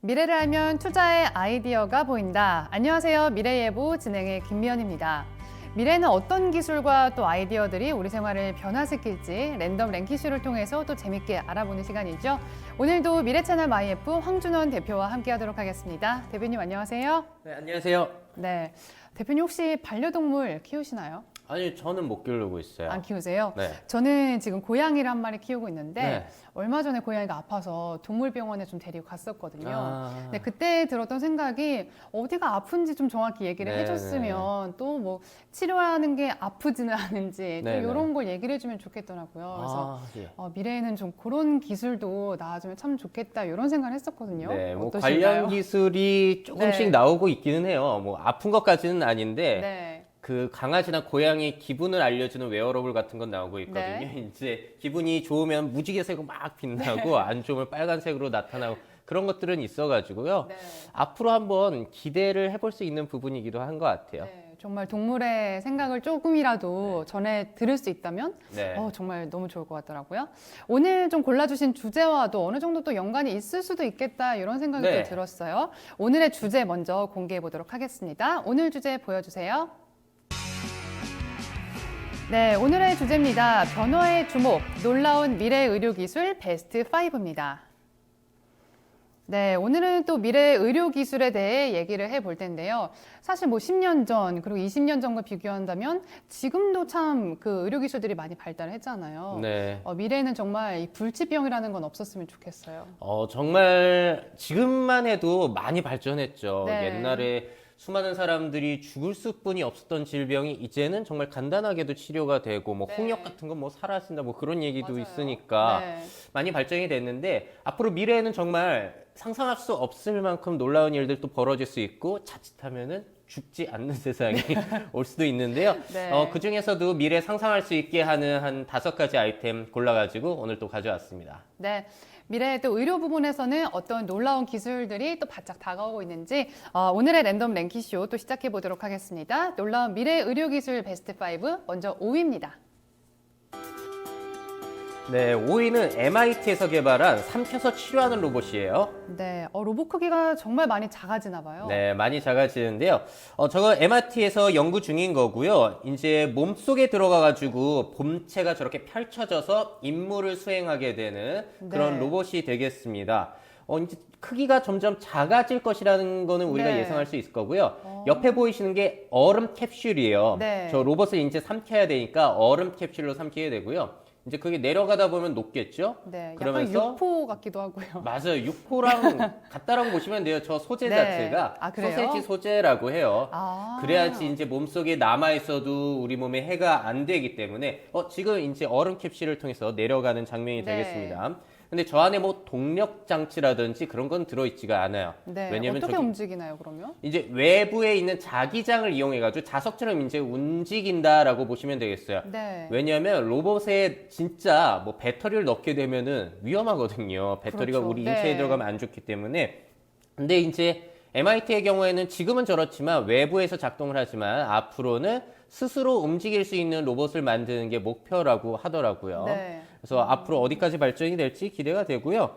미래를 알면 투자의 아이디어가 보인다. 안녕하세요. 미래예보 진행의 김미연입니다. 미래는 어떤 기술과 또 아이디어들이 우리 생활을 변화시킬지 랜덤 랭키쇼를 통해서 또 재밌게 알아보는 시간이죠. 오늘도 미래 채널 마이F 황준원 대표와 함께 하도록 하겠습니다. 대표님 안녕하세요. 네, 안녕하세요. 네, 대표님 혹시 반려동물 키우시나요? 아니 저는 못 기르고 있어요. 안 키우세요? 네. 저는 지금 고양이를 한 마리 키우고 있는데 네. 얼마 전에 고양이가 아파서 동물병원에 좀 데리고 갔었거든요. 아. 근데 그때 들었던 생각이 어디가 아픈지 좀 정확히 얘기를 네, 해줬으면 또 뭐 치료하는 게 아프지는 않은지 또 네, 이런 걸 얘기를 해주면 좋겠더라고요. 그래서 아, 예. 어, 미래에는 좀 그런 기술도 나와주면 참 좋겠다 이런 생각을 했었거든요. 네, 뭐 어떠신가요? 관련 기술이 조금씩 네. 나오고 있기는 해요. 뭐 아픈 것까지는 아닌데 네. 그 강아지나 고양이 기분을 알려주는 웨어러블 같은 건 나오고 있거든요. 네. 이제 기분이 좋으면 무지개색으로 막 빛나고 안 좋으면 빨간색으로 나타나고 그런 것들은 있어가지고요. 네. 앞으로 한번 기대를 해볼 수 있는 부분이기도 한 것 같아요. 네, 정말 동물의 생각을 조금이라도 전에 들을 수 있다면 네. 어, 정말 너무 좋을 것 같더라고요. 오늘 좀 골라주신 주제와도 어느 정도 또 연관이 있을 수도 있겠다 이런 생각이 네. 또 들었어요. 오늘의 주제 먼저 공개해 보도록 하겠습니다. 오늘 주제 보여주세요. 네, 오늘의 주제입니다. 변화의 주목, 놀라운 미래 의료 기술 베스트 5입니다. 네, 오늘은 또 미래 의료 기술에 대해 얘기를 해 볼 텐데요. 사실 뭐 10년 전, 그리고 20년 전과 비교한다면 지금도 참 그 의료 기술들이 많이 발달을 했잖아요. 네. 어, 미래에는 정말 이 불치병이라는 건 없었으면 좋겠어요. 어, 정말 지금만 해도 많이 발전했죠. 네. 옛날에 수많은 사람들이 죽을 수뿐이 없었던 질병이 이제는 정말 간단하게도 치료가 되고 뭐 네. 홍역 같은 건 뭐 사라진다 뭐 그런 얘기도 맞아요. 있으니까 네. 많이 발전이 됐는데 앞으로 미래에는 정말 상상할 수 없을 만큼 놀라운 일들도 벌어질 수 있고 자칫하면은 죽지 않는 세상이 올 수도 있는데요. 네. 어, 그 중에서도 미래 상상할 수 있게 하는 한 다섯 가지 아이템 골라가지고 오늘 또 가져왔습니다. 네. 미래의 또 의료 부분에서는 어떤 놀라운 기술들이 또 바짝 다가오고 있는지 어, 오늘의 랜덤 랭키쇼 또 시작해 보도록 하겠습니다. 놀라운 미래 의료 기술 베스트 5 먼저 5위입니다. 네, 5위는 MIT에서 개발한 삼켜서 치료하는 로봇이에요. 네, 어, 로봇 크기가 정말 많이 작아지나 봐요. 네, 많이 작아지는데요. 어, 저거 MIT에서 연구 중인 거고요. 이제 몸속에 들어가가지고 본체가 저렇게 펼쳐져서 임무를 수행하게 되는 그런 네. 로봇이 되겠습니다. 어, 이제 크기가 점점 작아질 것이라는 거는 우리가 네. 예상할 수 있을 거고요. 옆에 보이시는 게 얼음 캡슐이에요. 네. 저 로봇을 이제 삼켜야 되니까 얼음 캡슐로 삼키게 되고요. 이제 그게 내려가다 보면 녹겠죠? 네, 약간 그러면서 육포 같기도 하고요. 맞아요. 육포랑 같다라고 보시면 돼요. 저 소재 네. 자체가 아, 그래요? 소세지 소재라고 해요. 아. 그래야지 이제 몸속에 남아 있어도 우리 몸에 해가 안 되기 때문에 어 지금 이제 얼음 캡슐을 통해서 내려가는 장면이 네. 되겠습니다. 근데 저 안에 뭐 동력 장치라든지 그런 건 들어 있지가 않아요. 네, 왜냐면 어떻게 저기 움직이나요, 그러면? 이제 외부에 있는 자기장을 이용해 가지고 자석처럼 이제 움직인다라고 보시면 되겠어요. 네. 왜냐하면 로봇에 진짜 뭐 배터리를 넣게 되면은 위험하거든요. 배터리가 그렇죠. 우리 네. 인체에 들어가면 안 좋기 때문에. 근데 이제 MIT의 경우에는 지금은 저렇지만 외부에서 작동을 하지만 앞으로는 스스로 움직일 수 있는 로봇을 만드는 게 목표라고 하더라고요. 네. 그래서 앞으로 어디까지 발전이 될지 기대가 되고요.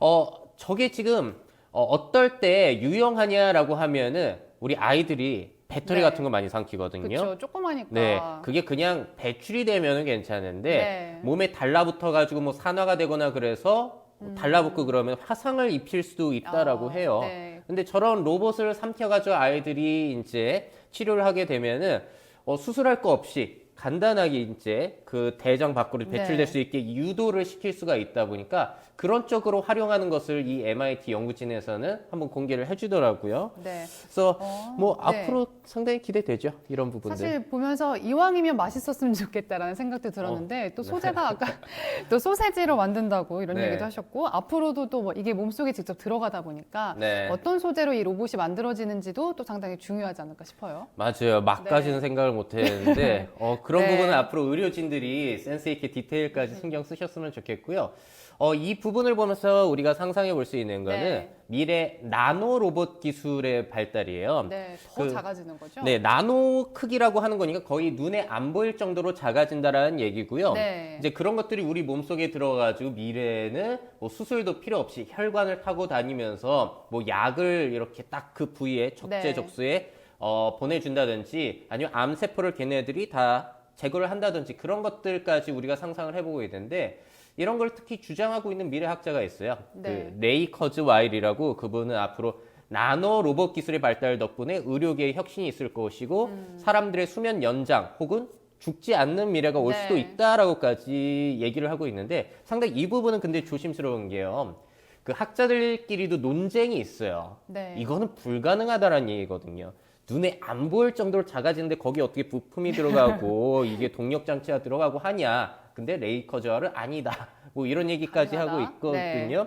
어, 저게 지금 어, 떨때 유용하냐라고 하면은 우리 아이들이 배터리 네. 같은 거 많이 삼키거든요. 그렇죠. 조그마니까. 네, 그게 그냥 배출이 되면은 괜찮은데 네. 몸에 달라붙어 가지고 뭐 산화가 되거나 그래서 뭐 달라붙고 그러면 화상을 입힐 수도 있다라고 음. 아, 해요. 네. 근데 저런 로봇을 삼켜 가지고 아이들이 이제 치료를 하게 되면은 어, 수술할 거 없이 간단하게 이제 그 대장 밖으로 네. 배출될 수 있게 유도를 시킬 수가 있다 보니까 그런 쪽으로 활용하는 것을 이 MIT 연구진에서는 한번 공개를 해주더라고요. 네. 그래서 어, 뭐 네. 앞으로 상당히 기대되죠 이런 부분들. 사실 보면서 이왕이면 맛있었으면 좋겠다라는 생각도 들었는데 또 소재가 아까 또 소세지로 만든다고 이런 네. 얘기도 하셨고 앞으로도 또 뭐 이게 몸속에 직접 들어가다 보니까 네. 어떤 소재로 이 로봇이 만들어지는지도 또 상당히 중요하지 않을까 싶어요. 맞아요. 막까지는 생각을 못 했는데, 어, 그런 네. 부분은 앞으로 의료진들이 센스 있게 디테일까지 신경 쓰셨으면 좋겠고요. 어, 이 부분을 보면서 우리가 상상해 볼 수 있는 거는 네. 미래 나노 로봇 기술의 발달이에요. 네, 더 그- 작아지는 거죠? 네, 나노 크기라고 하는 거니까 거의 눈에 안 보일 정도로 작아진다라는 얘기고요. 네. 이제 그런 것들이 우리 몸속에 들어가지고 미래에는 뭐 수술도 필요 없이 혈관을 타고 다니면서 뭐 약을 이렇게 딱 그 부위에 네. 적재적소에 어, 보내준다든지 아니면 암세포를 걔네들이 다 제거를 한다든지 그런 것들까지 우리가 상상을 해보고 있는데 이런 걸 특히 주장하고 있는 미래학자가 있어요. 네. 그 레이 커즈 와일이라고 그분은 앞으로 나노 로봇 기술의 발달 덕분에 의료계에 혁신이 있을 것이고 음. 사람들의 수면 연장 혹은 죽지 않는 미래가 올 네. 수도 있다라고까지 얘기를 하고 있는데 상당히 이 부분은 근데 조심스러운 게요. 그 학자들끼리도 논쟁이 있어요. 네. 이거는 불가능하다라는 얘기거든요. 눈에 안 보일 정도로 작아지는데 거기 어떻게 부품이 들어가고 이게 동력 장치가 들어가고 하냐? 근데 레이커저는 아니다. 뭐 이런 얘기까지 하고 가능하다. 있거든요.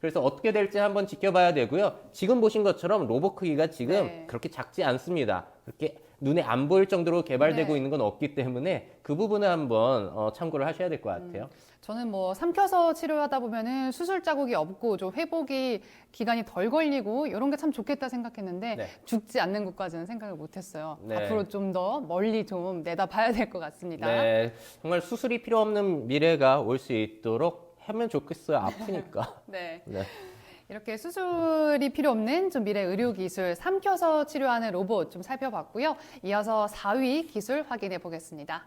그래서 어떻게 될지 한번 지켜봐야 되고요. 지금 보신 것처럼 로봇 크기가 지금 네. 그렇게 작지 않습니다. 그렇게 눈에 안 보일 정도로 개발되고 네. 있는 건 없기 때문에 그 부분은 한번 어, 참고를 하셔야 될 것 같아요. 저는 뭐 삼켜서 치료하다 보면은 수술 자국이 없고 좀 회복이 기간이 덜 걸리고 이런 게 참 좋겠다 생각했는데 네. 죽지 않는 것까지는 생각을 못했어요. 네. 앞으로 좀 더 멀리 좀 내다봐야 될 것 같습니다. 네, 정말 수술이 필요 없는 미래가 올 수 있도록 하면 좋겠어요. 아프니까. 네. 네. 이렇게 수술이 필요 없는 좀 미래 의료 기술 삼켜서 치료하는 로봇 좀 살펴봤고요. 이어서 4위 기술 확인해 보겠습니다.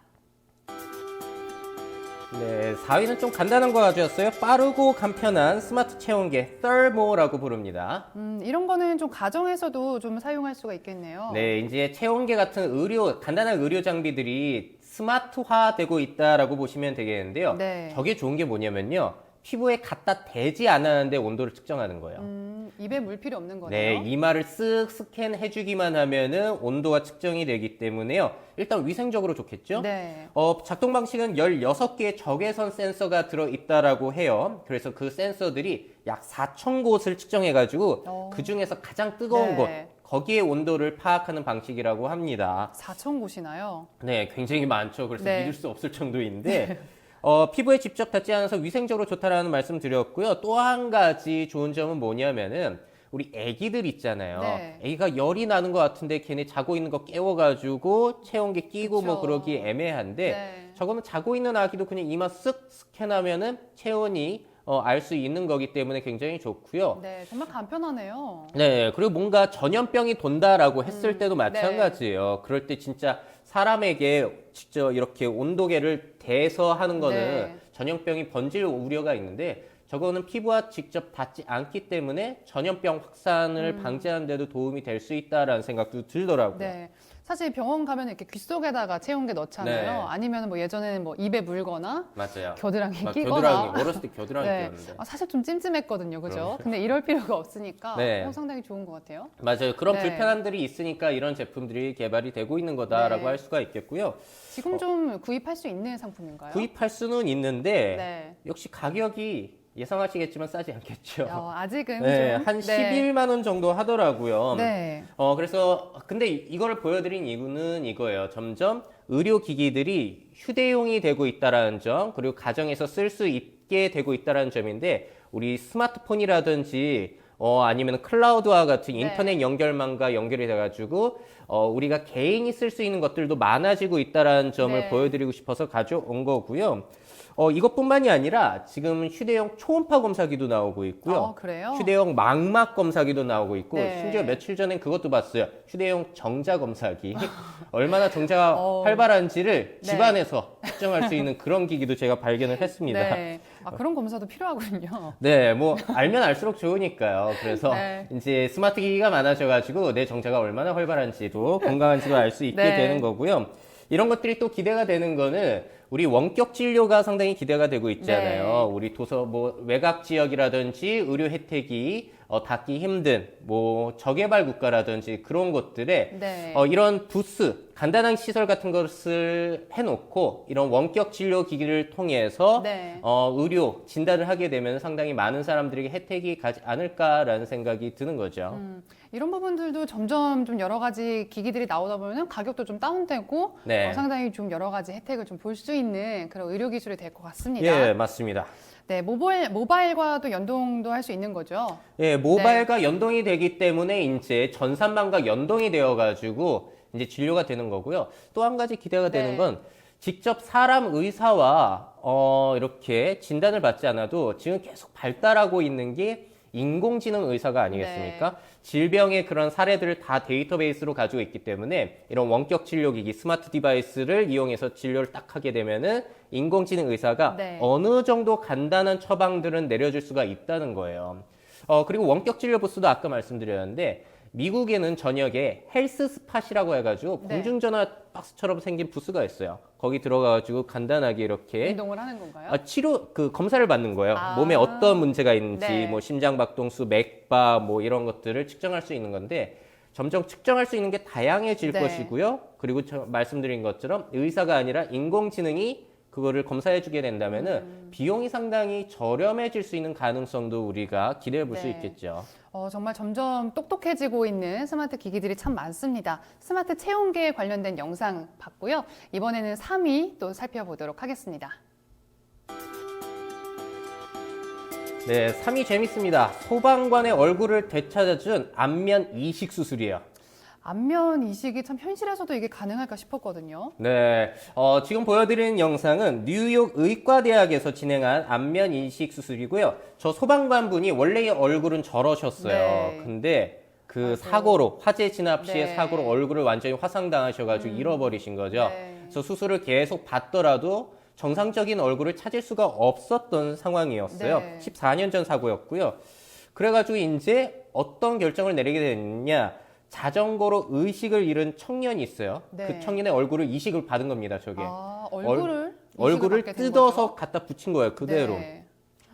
네, 4위는 좀 간단한 거 가져왔어요. 빠르고 간편한 스마트 체온계 썰모라고 부릅니다. 음, 이런 거는 좀 가정에서도 좀 사용할 수가 있겠네요. 네, 이제 체온계 같은 의료 간단한 의료 장비들이 스마트화되고 있다라고 보시면 되겠는데요. 네. 저게 좋은 게 뭐냐면요. 피부에 갖다 대지 않았는데 온도를 측정하는 거예요. 음, 입에 물 필요 없는 네, 거네요. 이마를 쓱 스캔해 주기만 하면은 온도가 측정이 되기 때문에요. 일단 위생적으로 좋겠죠? 네. 어, 작동 방식은 16개의 적외선 센서가 들어 있다라고 해요. 그래서 그 센서들이 약 4,000곳을 측정해 가지고 어. 그 중에서 가장 뜨거운 네. 곳, 거기에 온도를 파악하는 방식이라고 합니다. 4천 곳이나요? 네, 굉장히 많죠. 그래서 네. 믿을 수 없을 정도인데, 어, 피부에 직접 닿지 않아서 위생적으로 좋다라는 말씀 드렸고요. 또 한 가지 좋은 점은 뭐냐면은, 우리 애기들 있잖아요. 네. 애기가 열이 나는 것 같은데 걔네 자고 있는 거 깨워가지고 체온계 끼고 뭐 그쵸. 그러기 애매한데, 네. 저거는 자고 있는 아기도 그냥 이마 쓱 스캔하면은 체온이 어, 알 수 있는 거기 때문에 굉장히 좋고요. 네, 정말 간편하네요. 네, 그리고 뭔가 전염병이 돈다라고 했을 음, 때도 마찬가지예요. 그럴 때 진짜 사람에게 직접 이렇게 온도계를 대서 하는 거는 네. 전염병이 번질 우려가 있는데 저거는 피부와 직접 닿지 않기 때문에 전염병 확산을 방지하는 데도 도움이 될 수 있다라는 생각도 들더라고요. 음. 네. 사실 병원 가면 이렇게 귀 속에다가 체온계 넣잖아요. 네. 아니면 뭐 예전에는 뭐 입에 물거나 맞아요. 겨드랑이 막 끼거나. 겨드랑이 어렸을 때 겨드랑이 네. 끼었는데. 아, 사실 좀 찜찜했거든요. 그죠? 근데 이럴 필요가 없으니까 네. 어, 상당히 좋은 것 같아요. 맞아요. 그런 네. 불편함들이 있으니까 이런 제품들이 개발이 되고 있는 거다라고 네. 할 수가 있겠고요. 지금 좀 구입할 수 있는 상품인가요? 구입할 수는 있는데 네. 역시 가격이 예상하시겠지만 싸지 않겠죠. 어, 아직은 네, 좀한 11만 원 정도 하더라고요. 네. 어, 그래서 근데 이- 이거를 보여드린 이유는 이거예요. 점점 의료 기기들이 휴대용이 되고 있다라는 점, 그리고 가정에서 쓸 수 있게 되고 있다라는 점인데 우리 스마트폰이라든지 어, 아니면 클라우드와 같은 네. 인터넷 연결망과 연결이 돼가지고 어, 우리가 개인이 쓸 수 있는 것들도 많아지고 있다라는 점을 네. 보여드리고 싶어서 가져온 거고요. 어, 이것뿐만이 아니라 지금 휴대용 초음파 검사기도 나오고 있고요. 어, 그래요? 휴대용 망막 검사기도 나오고 있고 네. 심지어 며칠 전엔 그것도 봤어요. 휴대용 정자 검사기. 얼마나 정자가 어. 활발한지를 네. 집안에서 측정할 수 있는 그런 기기도 제가 발견을 했습니다. 네. 아, 그런 검사도 필요하군요. 네, 뭐 알면 알수록 좋으니까요. 그래서 네. 이제 스마트 기기가 많아져가지고 내 정자가 얼마나 활발한지 도 건강한지도 알 수 있게 네. 되는 거고요. 이런 것들이 또 기대가 되는 거는 우리 원격 진료가 상당히 기대가 되고 있잖아요. 네. 우리 도서 뭐 외곽 지역이라든지 의료 혜택이 어, 닿기 힘든 뭐 저개발 국가라든지 그런 곳들에 네. 어, 이런 부스, 간단한 시설 같은 것을 해놓고 이런 원격 진료 기기를 통해서 네. 어, 의료 진단을 하게 되면 상당히 많은 사람들에게 혜택이 가지 않을까라는 생각이 드는 거죠. 음, 이런 부분들도 점점 좀 여러 가지 기기들이 나오다 보면 가격도 좀 다운되고 네. 어, 상당히 좀 여러 가지 혜택을 좀 볼 수 있는 그런 의료 기술이 될 것 같습니다. 예, 맞습니다. 네, 모바일 모바일과도 연동도 할 수 있는 거죠. 예, 모바일과 연동이 되기 때문에 이제 전산망과 연동이 되어가지고 이제 진료가 되는 거고요. 또 한 가지 기대가 되는 네. 건 직접 사람 의사와 어, 이렇게 진단을 받지 않아도 지금 계속 발달하고 있는 게 인공지능 의사가 아니겠습니까? 네. 질병의 그런 사례들을 다 데이터베이스로 가지고 있기 때문에 이런 원격 진료기기, 스마트 디바이스를 이용해서 진료를 딱 하게 되면은 인공지능 의사가 네. 어느 정도 간단한 처방들은 내려줄 수가 있다는 거예요. 어, 그리고 원격 진료 부스도 아까 말씀드렸는데 미국에는 저녁에 헬스 스팟이라고 해가지고 네. 공중전화 박스처럼 생긴 부스가 있어요. 거기 들어가가지고 간단하게 이렇게 운동을 하는 건가요? 아, 치료 그 검사를 받는 거예요. 아. 몸에 어떤 문제가 있는지 네. 뭐 심장 박동수, 맥박 뭐 이런 것들을 측정할 수 있는 건데 점점 측정할 수 있는 게 다양해질 네. 것이고요. 그리고 저 말씀드린 것처럼 의사가 아니라 인공지능이 그거를 검사해 주게 된다면은 음. 비용이 상당히 저렴해질 수 있는 가능성도 우리가 기대해 볼수 네. 있겠죠. 어, 정말 점점 똑똑해지고 있는 스마트 기기들이 참 많습니다. 스마트 체온계에 관련된 영상 봤고요. 이번에는 3위 또 살펴보도록 하겠습니다. 네, 3위 재밌습니다. 소방관의 얼굴을 되찾아준 안면 이식 수술이에요. 안면 이식이 참 현실에서도 이게 가능할까 싶었거든요. 네, 어, 지금 보여드리는 영상은 뉴욕 의과대학에서 진행한 안면 인식 수술이고요. 저 소방관 분이 원래의 얼굴은 저러셨어요. 네. 근데 그 아이고. 사고로 화재 진압 시에 네. 사고로 얼굴을 완전히 화상당하셔가지고 잃어버리신 거죠. 네. 그래서 수술을 계속 받더라도 정상적인 얼굴을 찾을 수가 없었던 상황이었어요. 네. 14년 전 사고였고요. 그래가지고 이제 어떤 결정을 내리게 됐냐. 자전거로 의식을 잃은 청년이 있어요. 네. 그 청년의 얼굴을 이식을 받은 겁니다, 저게. 아, 얼굴을 받게 된 뜯어서? 갖다 붙인 거예요, 그대로. 네.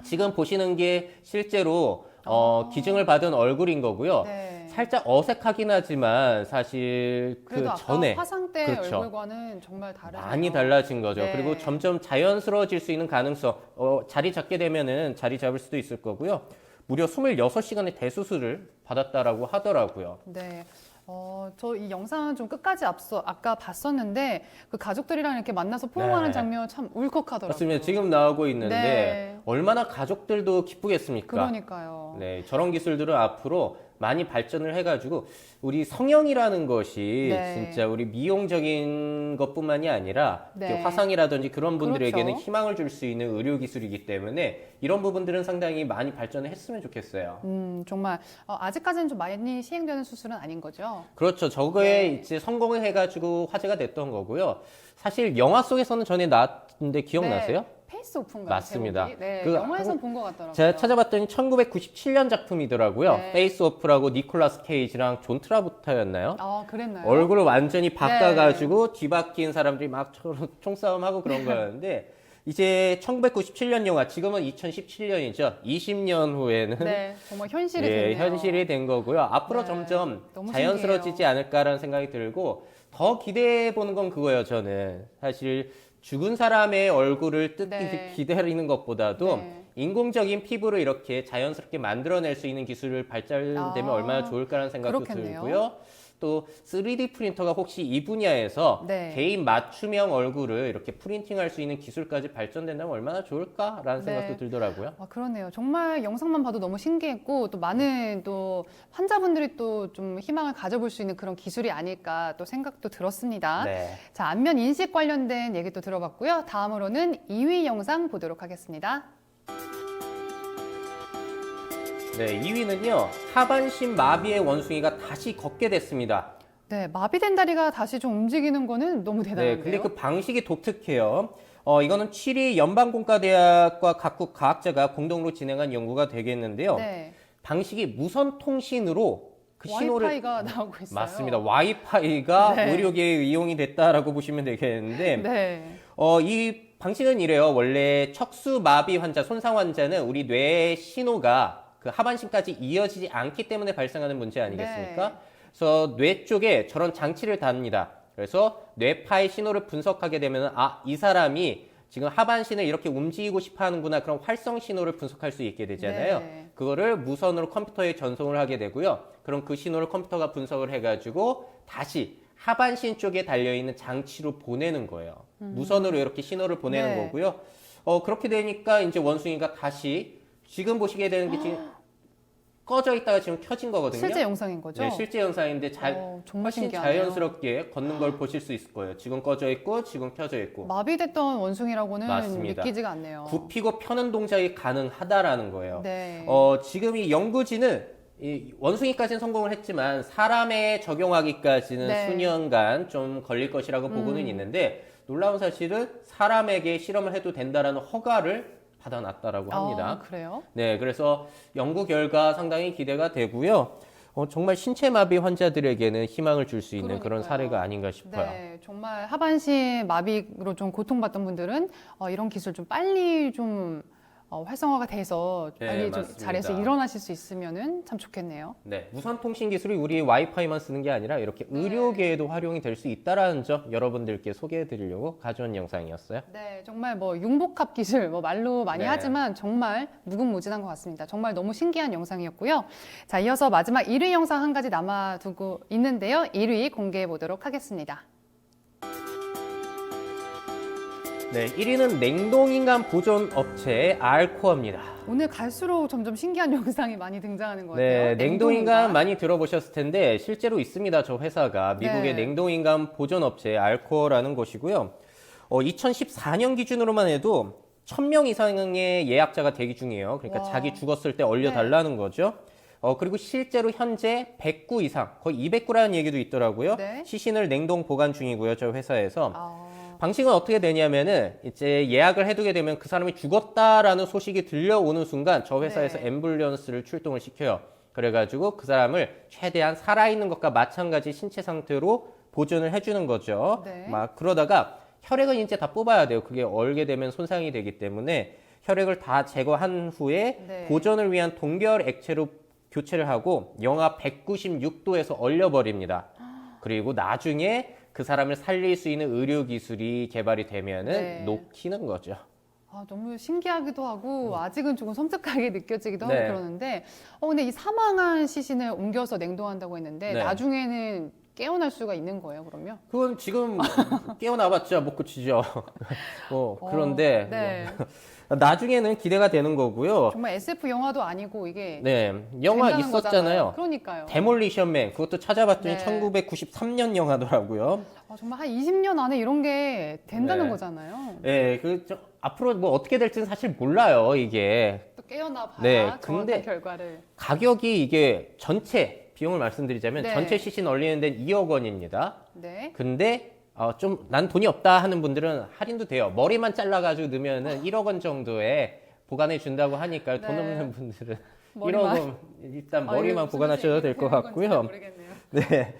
지금 보시는 게 실제로 어, 기증을 받은 얼굴인 거고요. 네. 살짝 어색하긴 하지만 사실 그 전에 화상 때 그렇죠. 얼굴과는 정말 다르네요. 많이 달라진 거죠. 네. 그리고 점점 자연스러워질 수 있는 가능성, 어, 자리 잡게 되면은 자리 잡을 수도 있을 거고요. 무려 26시간의 대수술을 받았다라고 하더라고요. 네. 어, 저 이 영상은 좀 끝까지 앞서 아까 봤었는데 그 가족들이랑 이렇게 만나서 포옹하는 네. 장면 참 울컥하더라고요. 맞습니다. 지금 나오고 있는데 네. 얼마나 가족들도 기쁘겠습니까? 그러니까요. 네, 저런 기술들은 앞으로 많이 발전을 해가지고 우리 성형이라는 것이 네. 진짜 우리 미용적인 것뿐만이 아니라 네. 화상이라든지 그런 분들에게는 그렇죠. 희망을 줄 수 있는 의료 기술이기 때문에 이런 부분들은 상당히 많이 발전을 했으면 좋겠어요. 음, 정말 어, 아직까지는 좀 많이 시행되는 수술은 아닌 거죠. 그렇죠. 저거에 네. 이제 성공을 해가지고 화제가 됐던 거고요. 사실 영화 속에서는 전에 나왔는데 기억나세요? 네. 페이스 오픈가 맞습니다. 네, 그 영화에선 본것 같더라고요. 제가 찾아봤더니 1997년 작품이더라고요. 네. 페이스 오프라고 니콜라스 케이지랑 존 트라부타였나요? 아, 그랬나요? 얼굴을 완전히 네. 바꿔가지고 뒤바뀐 사람들이 막 총- 총싸움하고 그런 거였는데 이제 1997년 영화 지금은 2017년이죠. 20년 후에는 네, 정말 현실이 예, 됐네요. 현실이 된 거고요. 앞으로 네, 점점 자연스러워지지. 않을까라는 생각이 들고 더 기대해 보는 건 그거예요. 저는 사실 죽은 사람의 얼굴을 뜯기 네. 기다리는 것보다도 네. 인공적인 피부를 이렇게 자연스럽게 만들어낼 수 있는 기술을 발전되면 아, 얼마나 좋을까라는 생각도 그렇겠네요. 들고요. 또 3D 프린터가 혹시 이 분야에서 네. 개인 맞춤형 얼굴을 이렇게 프린팅할 수 있는 기술까지 발전된다면 얼마나 좋을까라는 네. 생각도 들더라고요. 아, 그러네요. 정말 영상만 봐도 너무 신기했고 또 많은 또 환자분들이 또 좀 희망을 가져볼 수 있는 그런 기술이 아닐까 또 생각도 들었습니다. 네. 자, 안면 인식 관련된 얘기도 들어봤고요. 다음으로는 2위 영상 보도록 하겠습니다. 네, 2위는요. 하반신 마비의 원숭이가 다시 걷게 됐습니다. 네, 마비된 다리가 다시 좀 움직이는 거는 너무 네, 대단한데요. 근데 그 방식이 독특해요. 어, 이거는 7위 연방공과대학과 각국 과학자가 공동으로 진행한 연구가 되겠는데요. 네, 방식이 무선 통신으로 그 신호를 와이파이가 나오고 있어요. 맞습니다. 와이파이가 네. 의료계에 이용이 됐다라고 보시면 되겠는데 네, 어, 이 방식은 이래요. 원래 척수 마비 환자, 손상 환자는 우리 뇌의 신호가 그 하반신까지 이어지지 않기 때문에 발생하는 문제 아니겠습니까? 네. 그래서 뇌 쪽에 저런 장치를 답니다. 그래서 뇌파의 신호를 분석하게 되면 아, 이 사람이 지금 하반신을 이렇게 움직이고 싶어 하는구나. 그런 활성 신호를 분석할 수 있게 되잖아요. 네. 그거를 무선으로 컴퓨터에 전송을 하게 되고요. 그럼 그 신호를 컴퓨터가 분석을 해가지고 다시 하반신 쪽에 달려있는 장치로 보내는 거예요. 무선으로 이렇게 신호를 보내는 음. 네. 거고요. 어, 그렇게 되니까 이제 원숭이가 다시 지금 보시게 되는 게 지금 꺼져 있다가 지금 켜진 거거든요. 실제 영상인 거죠? 네, 실제 영상인데 잘 어, 정말 훨씬 신기하네요. 자연스럽게 걷는 걸 보실 수 있을 거예요. 지금 꺼져 있고 지금 켜져 있고 마비됐던 원숭이라고는 맞습니다. 믿기지가 않네요. 굽히고 펴는 동작이 가능하다라는 거예요. 네. 어, 지금 이 연구진은 이 원숭이까지는 성공을 했지만 사람에 적용하기까지는 네. 수년간 좀 걸릴 것이라고 보고는 음. 있는데 놀라운 사실은 사람에게 실험을 해도 된다라는 허가를 받아놨다라고 합니다. 아, 그래요? 네, 그래서 연구 결과 상당히 기대가 되고요. 어, 정말 신체 마비 환자들에게는 희망을 줄 수 있는 그런 그러니까요. 사례가 아닌가 싶어요. 네, 정말 하반신 마비로 좀 고통받던 분들은 어, 이런 기술 좀 빨리 좀 어, 활성화가 돼서 네, 빨리 좀 맞습니다. 자리에서 일어나실 수 있으면은 참 좋겠네요. 네, 무선 통신 기술이 우리 와이파이만 쓰는 게 아니라 이렇게 네. 의료계에도 활용이 될 수 있다라는 점 여러분들께 소개해 드리려고 가져온 영상이었어요. 네, 정말 뭐 융복합 기술 뭐 말로 많이 네. 하지만 정말 무궁무진한 것 같습니다. 정말 너무 신기한 영상이었고요. 자, 이어서 마지막 1위 영상 한 가지 남아 두고 있는데요. 1위 공개해 보도록 하겠습니다. 네, 1위는 냉동인간 보존 업체 알코어입니다. 오늘 갈수록 점점 신기한 영상이 많이 등장하는 것 같아요. 네, 냉동인간 많이 들어보셨을 텐데 실제로 있습니다. 저 회사가 미국의 네. 냉동인간 보존 업체 알코어라는 곳이고요. 어, 2014년 기준으로만 해도 1000명 이상의 예약자가 대기 중이에요. 그러니까 와. 자기 죽었을 때 얼려달라는 거죠. 어, 그리고 실제로 현재 100구 이상, 거의 200구라는 얘기도 있더라고요. 네. 시신을 냉동 보관 중이고요. 저 회사에서. 아, 방식은 어떻게 되냐면은 이제 예약을 해두게 되면 그 사람이 죽었다라는 소식이 들려오는 순간 저 회사에서 네. 앰뷸런스를 출동을 시켜요. 그래가지고 그 사람을 최대한 살아있는 것과 마찬가지 신체 상태로 보존을 해주는 거죠. 네. 막 그러다가 혈액은 이제 다 뽑아야 돼요. 그게 얼게 되면 손상이 되기 때문에 혈액을 다 제거한 후에 네. 보존을 위한 동결 액체로 교체를 하고 영하 196도에서 얼려버립니다. 그리고 나중에 그 사람을 살릴 수 있는 의료 기술이 개발이 되면은 네. 녹히는 거죠. 아, 너무 신기하기도 하고 아직은 조금 섬뜩하게 느껴지기도 하고 음. 네. 그러는데 어 근데 이 사망한 시신을 옮겨서 냉동한다고 했는데 네. 나중에는 깨어날 수가 있는 거예요, 그러면? 그건 지금 깨어나봤자 못 고치죠. 뭐 어, 그런데 네. 뭐 나중에는 기대가 되는 거고요. 정말 SF 영화도 아니고 이게 네, 영화 된다는 있었잖아요. 거잖아요. 그러니까요. 데몰리션맨 그것도 찾아봤더니 네. 1993년 영화더라고요. 아, 정말 한 20년 안에 이런 게 된다는 네. 거잖아요. 네, 그 저, 앞으로 뭐 어떻게 될지는 사실 몰라요. 이게 또 깨어나 봐야 네, 정확한 근데 결과를. 가격이 이게 전체 비용을 말씀드리자면 네. 전체 시신 얼리는 데는 2억 원입니다. 네. 근데 어, 좀 난 돈이 없다 하는 분들은 할인도 돼요. 머리만 잘라가지고 넣으면은 1억 원 정도에 보관해 준다고 하니까 돈 네. 없는 분들은 머리만. 1억 원 일단 아, 머리만 이거 보관하셔도 무슨 될것 얘기 되는 건지 잘 같고요. 모르겠네요. 네.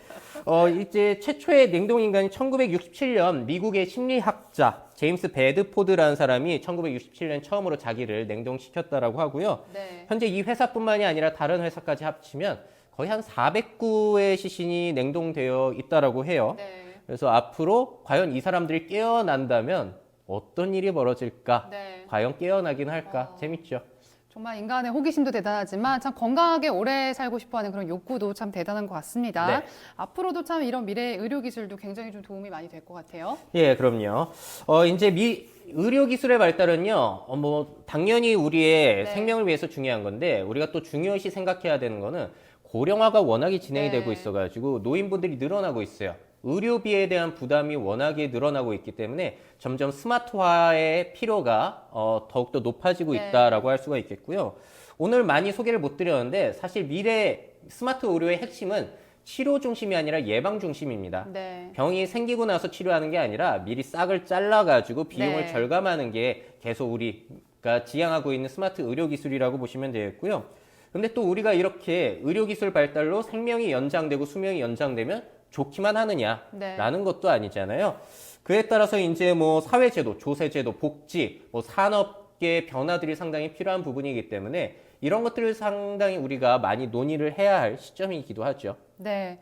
어, 이제 최초의 냉동인간이 1967년 미국의 심리학자 제임스 베드포드라는 사람이 1967년 처음으로 자기를 냉동시켰다라고 하고요. 네. 현재 이 회사뿐만이 아니라 다른 회사까지 합치면 거의 한 400구의 시신이 냉동되어 있다라고 해요. 네. 그래서 앞으로 과연 이 사람들이 깨어난다면 어떤 일이 벌어질까? 네. 과연 깨어나긴 할까? 어. 재밌죠? 정말 인간의 호기심도 대단하지만 참 건강하게 오래 살고 싶어하는 그런 욕구도 참 대단한 것 같습니다. 네. 앞으로도 참 이런 미래 의료 기술도 굉장히 좀 도움이 많이 될 것 같아요. 예, 그럼요. 어, 이제 미, 의료 기술의 발달은요, 어, 뭐, 당연히 우리의 네. 생명을 위해서 중요한 건데, 우리가 또 중요시 생각해야 되는 거는 고령화가 워낙에 진행이 네. 되고 있어가지고, 노인분들이 늘어나고 있어요. 의료비에 대한 부담이 워낙에 늘어나고 있기 때문에 점점 스마트화의 필요가 어, 더욱더 높아지고 네. 있다라고 할 수가 있겠고요. 오늘 많이 소개를 못 드렸는데 사실 미래 스마트 의료의 핵심은 치료 중심이 아니라 예방 중심입니다. 네. 병이 생기고 나서 치료하는 게 아니라 미리 싹을 잘라가지고 비용을 네. 절감하는 게 계속 우리가 지향하고 있는 스마트 의료 기술이라고 보시면 되겠고요. 근데 또 우리가 이렇게 의료 기술 발달로 생명이 연장되고 수명이 연장되면 좋기만 하느냐라는 네. 것도 아니잖아요. 그에 따라서 이제 뭐 사회제도, 조세제도, 복지, 뭐 산업계 변화들이 상당히 필요한 부분이기 때문에 이런 것들을 상당히 우리가 많이 논의를 해야 할 시점이기도 하죠. 네.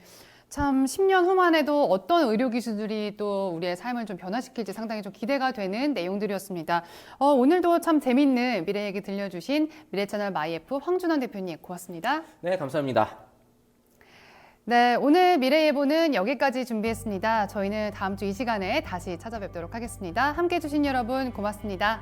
참 10년 후만 해도 어떤 의료 기술들이 또 우리의 삶을 좀 변화시킬지 상당히 좀 기대가 되는 내용들이었습니다. 어, 오늘도 참 재밌는 미래 얘기 들려주신 미래채널 마이F 황준환 대표님 고맙습니다. 네, 감사합니다. 네, 오늘 미래예보는 여기까지 준비했습니다. 저희는 다음 주 이 시간에 다시 찾아뵙도록 하겠습니다. 함께 해주신 여러분 고맙습니다.